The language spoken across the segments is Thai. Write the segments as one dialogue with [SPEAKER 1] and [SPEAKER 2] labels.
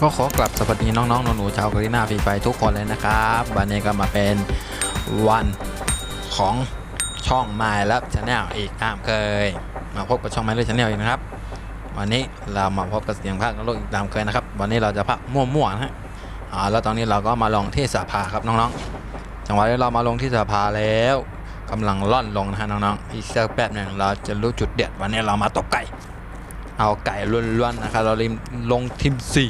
[SPEAKER 1] ก็ขอกลับสวัสดีน้องๆหนูๆชาวกรีนาฟรีไฟทุกคนเลยนะครับวันนี้ก็มาเป็นวันของช่องไมล์และชาแนลอีกตามเคย มาพบกับช่องไมล์และชาแนลอีกนะครับ วันนี้เรามาพบกับเสียงภาคโลกอีกตามเคยนะครับ วันนี้เราจะพักมั่วๆนะฮะอ่าแล้วตอนนี้เราก็มาลงที่สภาครับน้องๆจังหวะที่เรามาลงที่สภาแล้วกำลังล่อนลงนะฮะน้องๆอีกสักแป๊บหนึ่งเราจะรู้จุดเด็ดวันนี้เรามาตกไก่เอาไก่ล้วนๆนะครับเราลิมลงทีมสี่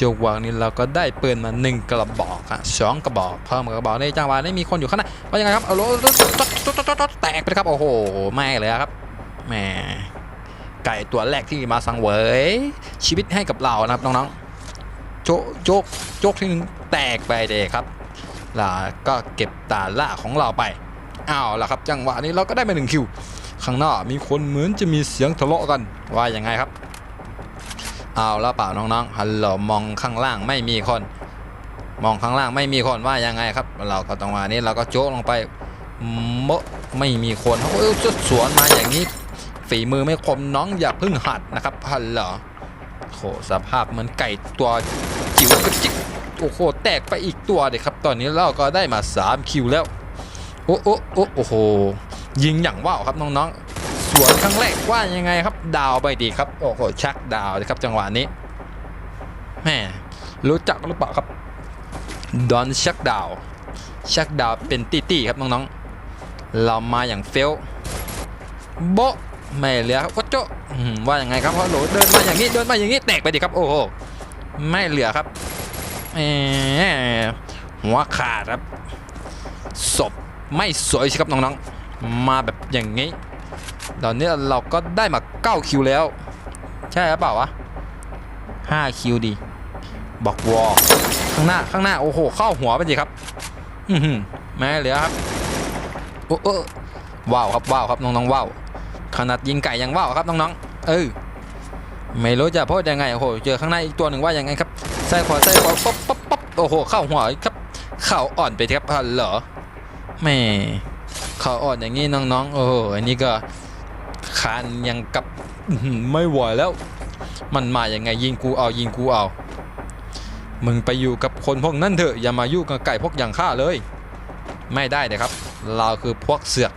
[SPEAKER 1] จังหวะนี้เราก็ได้ปืนมาหนึ่งกระบอกอะสองกระบอกเพิ่มกระบอกในจังหวะนี้มีคนอยู่ข้างในว่ายังไงครับเอารถแตกไปครับโอ้โหไม่เลยครับแหมไก่ตัวแรกที่มาสังเวยชีวิตให้กับเรานะครับน้องๆโจกโจกโจกที่หนึ่งแตกไปเด็ครับแล้วก็เก็บตาล่าของเราไปเอาวละครับ จังหวะนี้เราก็ได้มาหนึ่งคิวข้างหน้ามีคนเหมือนจะมีเสียงทะเลาะกันว่ายังไงครับ เอาแล้วเปล่าน้องๆฮัลโหลมองข้างล่างไม่มีคน มองข้างล่างไม่มีคนว่ายังไงครับ เราก็ต้องมานี้เราก็โจ๊กลงไปเมะไม่มีคนเขาก็จะสวนมาอย่างนี้ ฝีมือไม่คมน้องอย่าพิ่งหัดนะครับฮัลโหลโหสภาพเหมือนไก่ตัวจิ๋วกระจิกโอ้โหแตกไปอีกตัวเด็ครับ ตอนนี้เราก็ได้มา 3 คิวแล้ว โอ้โอ้โอ้โอ้โหยิงอย่างว่าวครับน้องๆ สวนครั้งแรกว่ายังไงครับดาวไปดีครับโอ้โหชักดาวครับจังหวะนี้แม่รู้จักหรือเปล่าครับดอนชักดาวชักดาวเป็นตี้ตครับน้องๆเรามาอย่างเฟลโบไม่เหลือครับวัดโจะอืมว่ายังไงครับฮัลโหลเดินมาอย่างนี้เดินมาอย่างนี้แตกไปดิครับโอ้โหไม่เหลือครับแหมหัวขาดครับศพไม่สวยสิครับน้องๆมาแบบอย่างนี้ ตอนนี้เราก็ได้มา9คิวแล้ว ใช่หรือเปล่าวะ5คิวดีบอกวอลข้างหน้าข้างหน้าโอ้โหเข้าหัวไปดิครับ อือหือแม่เหลือครับโอ้เออว้าวครับว้าวครับน้องๆว้าวขนาดยิงไก่ยังว้าวครับน้องๆเออไม่รู้จะพูดยังไงโอ้โหเจอข้างในอีกตัวหนึ่งว่ายังไงครับใส่ขวาใส่ขวาป๊บป๊บป๊บโอ้โหเข้าหัวครับเข้าอ่อนไปครับฮัลโหลแม่เข้าอ่อนอย่างนี้น้องๆโอ้โหอันนี้ก็ คานยังกับไม่ไหวแล้ว มันมาอย่างไงยิงกูเอายิงกูเอา มึงไปอยู่กับคนพวกนั้นเถอะอย่ามายุ่งกับไก่พวกอย่างข้าเลย ไม่ได้เลยครับ เราคือพวกเสือก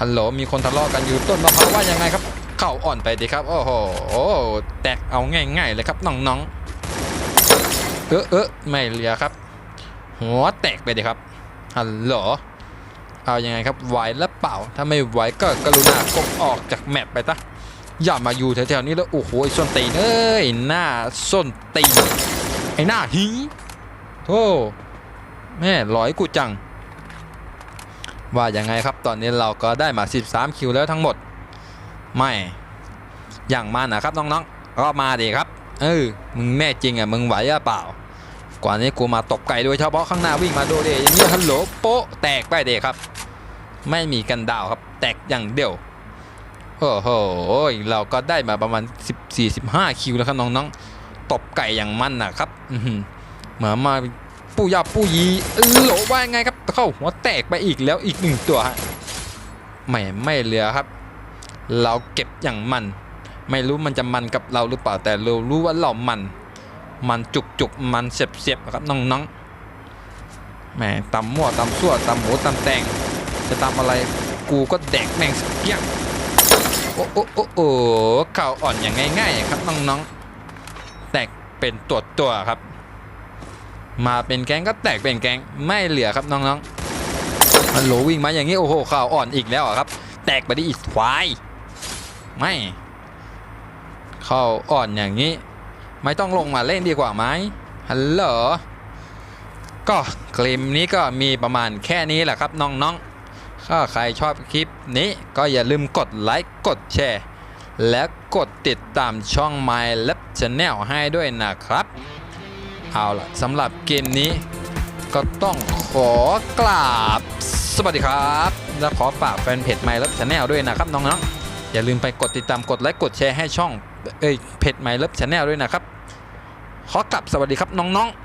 [SPEAKER 1] ฮัลโหลมีคนทะเลาะกันอยู่ต้นมะพร้าวว่ายังไงครับ เข้าอ่อนไปดีครับ โอ้โหแตกเอาง่ายๆเลยครับน้องๆเออเออไม่เหลือครับ หัวแตกไปดีครับฮัลโหล เอาอยังไงครับไหวแล้วเปล่า ถ้าไม่ไหวก็กรุณากดออกจากแมปไปซะอย่ามาอยู่แถวๆนี้แล้วโอ้โหไอ้ส้นตีนเอ้ยหน้าส้นตีนไอ้หน้าหิงโธ่แม่ร้อยกูจัง ว่าอยังไงครับตอนนี้เราก็ได้มา 13 คิวแล้วทั้งหมด ไม่ อย่างมานะครับน้องๆก็มาดิครับ เออมึงแน่จริงอะมึงไหวหรือเปล่า กว่านี้กูมาตบไก่โดยเฉพาะข้างหน้าวิ่งมาโดเดอย่างนี้ฮัลโหลโป๊ะแตกไปเดครับ ไม่มีกันดาวครับ แตกอย่างเดียว โอ้โห เราก็ได้มาประมาณ 14-15 คิวแล้วครับน้องๆ ตบไก่อย่างมันนะครับอื้อหือเหมือนมาปูยาปูยีเออโหลว่ายังไงครับ เข้าหัวแตกไปอีกแล้วอีกหนึ่งตัวฮะไม่ไม่เหลือครับ เราเก็บอย่างมัน ไม่รู้มันจะมันกับเราหรือเปล่าแต่เรารู้ว่าเรามัน มันจุกจุกมันเสียบเสียบครับน้องๆแหมตำมั่วตำซั่วตำหมูตำแตง จะตำอะไรกูก็แดกแม่งสักอย่างโอ้โอ้โอ้โอ้ข่าวอ่อนอย่างง่ายๆครับน้องๆ แตกเป็นตัวตัวๆครับ มาเป็นแก๊งก็แตกเป็นแก๊งไม่เหลือครับน้องๆมันโหลวิ่งมาอย่างนี้โอ้โหข่าวอ่อนอีกแล้วอะครับ แตกไปได้อีกควายไม่ข่าวอ่อนอย่างนี้ ไม่ต้องลงมาเล่นดีกว่าไหมฮัลโหลก็คลิปนี้ก็มีประมาณแค่นี้แหละครับน้องๆ ถ้าใครชอบคลิปนี้ก็อย่าลืมกดไลค์กดแชร์ และกดติดตามช่อง My Lab Channel ให้ด้วยนะครับ เอาล่ะสำหรับเกมนี้ก็ต้องขอกราบ สวัสดีครับ และขอฝากแฟนเพจ My Lab Channel ด้วยนะครับน้องๆอย่าลืมไปกดติดตามกดไลค์กดแชร์ให้ช่องเอ้ยเพจ My Love Channel ด้วยนะครับ ขอกลับสวัสดีครับน้องๆ